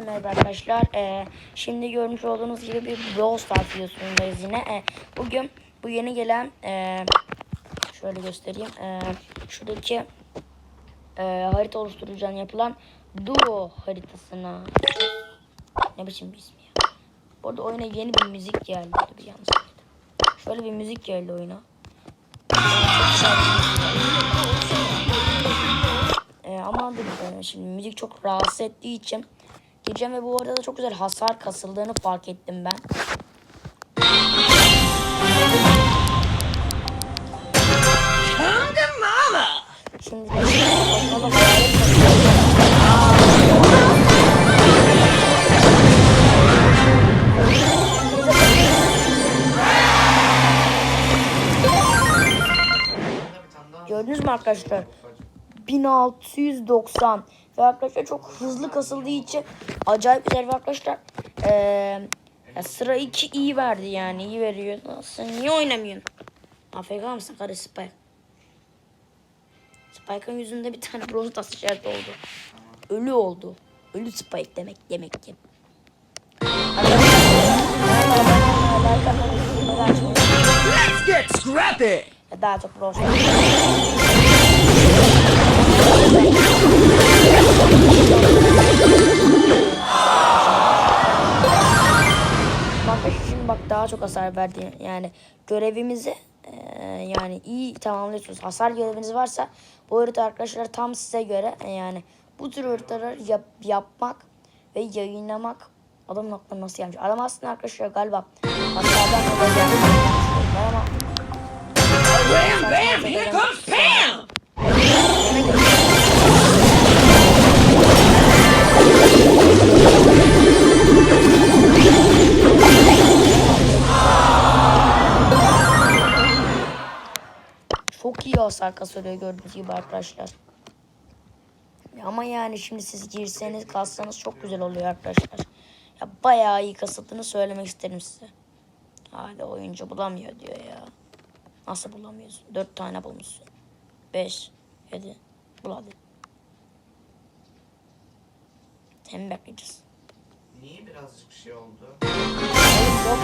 Merhaba arkadaşlar. Ee, şimdi görmüş olduğunuz gibi bir Brawl Stars videosundayız yine. Ee, bugün bu yeni gelen ee, şöyle göstereyim. Ee, şuradaki ee, harita oluşturucudan yapılan Duo haritasına ne biçim bir ismi ya. Bu arada oyuna yeni bir müzik geldi. Dur bir yanlış. Şöyle bir müzik geldi oyuna. Ee, ama ee, şimdi müzik çok rahatsız ettiği için Gireceğim ve bu arada da çok güzel hasar kasıldığını fark ettim ben. Şimdi. Gördünüz mü arkadaşlar? 1690 ve arkadaşlar çok hızlı kasıldığı için acayip güzel ve arkadaşlar ya sıra 2 iyi verdi yani iyi veriyor. Sen niye oynamıyorsun? AFK mısın karı Spike? Spike'ın yüzünde bir tane bronz tas işareti oldu. Ölü oldu. Ölü Spike demek demek ki. Let's get scrappy! Daha çok bronz hasar verdi. Yani görevimizi e, yani iyi tamamlıyorsunuz. Hasar göreviniz varsa bu harita arkadaşlar tam size göre e, yani bu tür haritaları yap, yapmak ve yayınlamak adamın aklına nasıl gelmiş. Adam aslında arkadaşlar galiba hasardan dolayı gelmiş. Ama Bam, bam! Here comes Pam! Hasar kasılıyor gördüğünüz gibi arkadaşlar. Ama yani şimdi siz girseniz kassanız çok güzel oluyor arkadaşlar. Ya bayağı iyi kasıldığını söylemek isterim size. Hadi oyuncu bulamıyor diyor ya. Nasıl bulamıyorsun? Dört tane bulmuşsun. Beş, yedi. Bul hadi. Hem bekleyeceğiz. Niye birazcık şey oldu? Oğlum yok.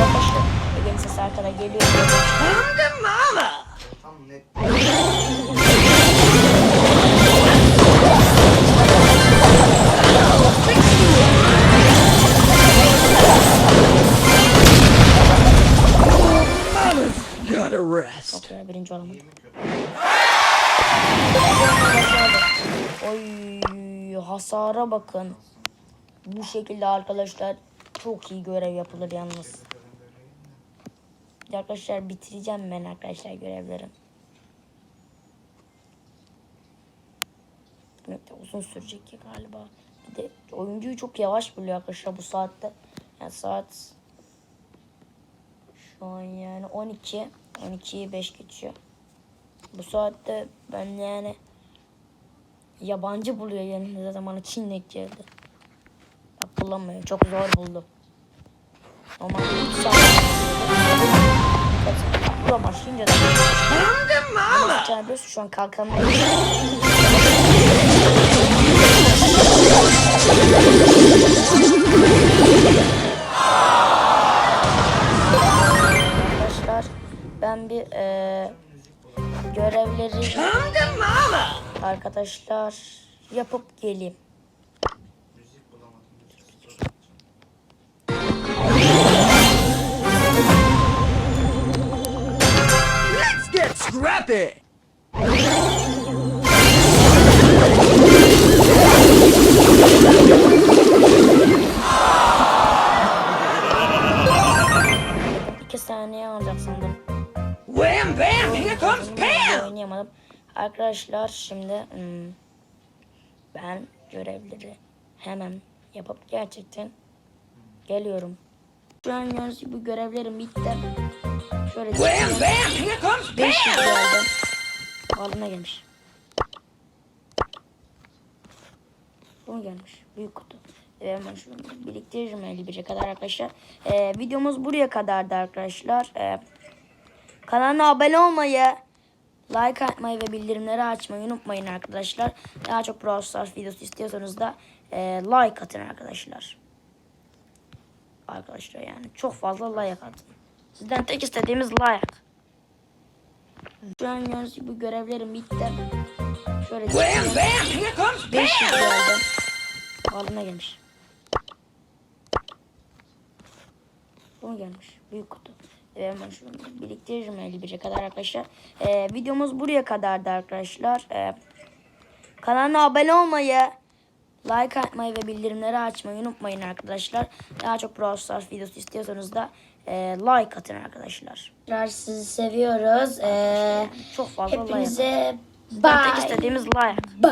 Yok işte. Ege'nin sesi arkada geliyor. To mama! Gotta rest. Oy hasara bakın. Bu şekilde arkadaşlar çok iyi görev yapılır yalnız. Arkadaşlar bitireceğim ben arkadaşlar görevleri. Evet, de uzun sürecek ki galiba. Bir de oyuncuyu çok yavaş buluyor arkadaşlar bu saatte. Yani saat şu an yani 12 12'yi 5 geçiyor. Bu saatte ben yani yabancı buluyor yani zaten bana Çin'le geldi. Bak bulamıyor. Çok zor buldu. Normalde 3 saat Bula başlayınca da tane şu an kalkamıyor. Arkadaşlar ben bir eee görevleri arkadaşlar yapıp geleyim. Let's get scrappy! İki saniye alacak sandım. Wham bam! Here comes Pam! Oynayamadım. Arkadaşlar şimdi hmm, ben görevleri hemen yapıp gerçekten geliyorum. Şu an gördüğünüz gibi bu görevlerim bitti. Şöyle Wham bam! Here comes 5 Pam! Alına gelmiş. Bu gelmiş? Büyük kutu. Ee, hemen şunu biriktiririm 51'e kadar arkadaşlar. Ee, videomuz buraya kadardı arkadaşlar. Ee, kanalına abone olmayı, like atmayı ve bildirimleri açmayı unutmayın arkadaşlar. Daha çok Brawl Stars videosu istiyorsanız da e, like atın arkadaşlar. Arkadaşlar yani çok fazla like atın. Sizden tek istediğimiz like. Şu an gördüğünüz gibi görevlerim bitti. Şöyle bam! Comes 500 Pam! geldim. Alına gelmiş. Bu gelmiş? Büyük kutu. Evet, ben şunu biriktiririm 51'e kadar arkadaşlar. Ee, videomuz buraya kadardı arkadaşlar. Ee, kanalına abone olmayı, like atmayı ve bildirimleri açmayı unutmayın arkadaşlar. Daha çok Brawl Stars videosu istiyorsanız da e, like atın arkadaşlar. Sizi seviyoruz. Ee, çok fazla like atın. Hepinize Bizden Tek bye. istediğimiz like. Bye.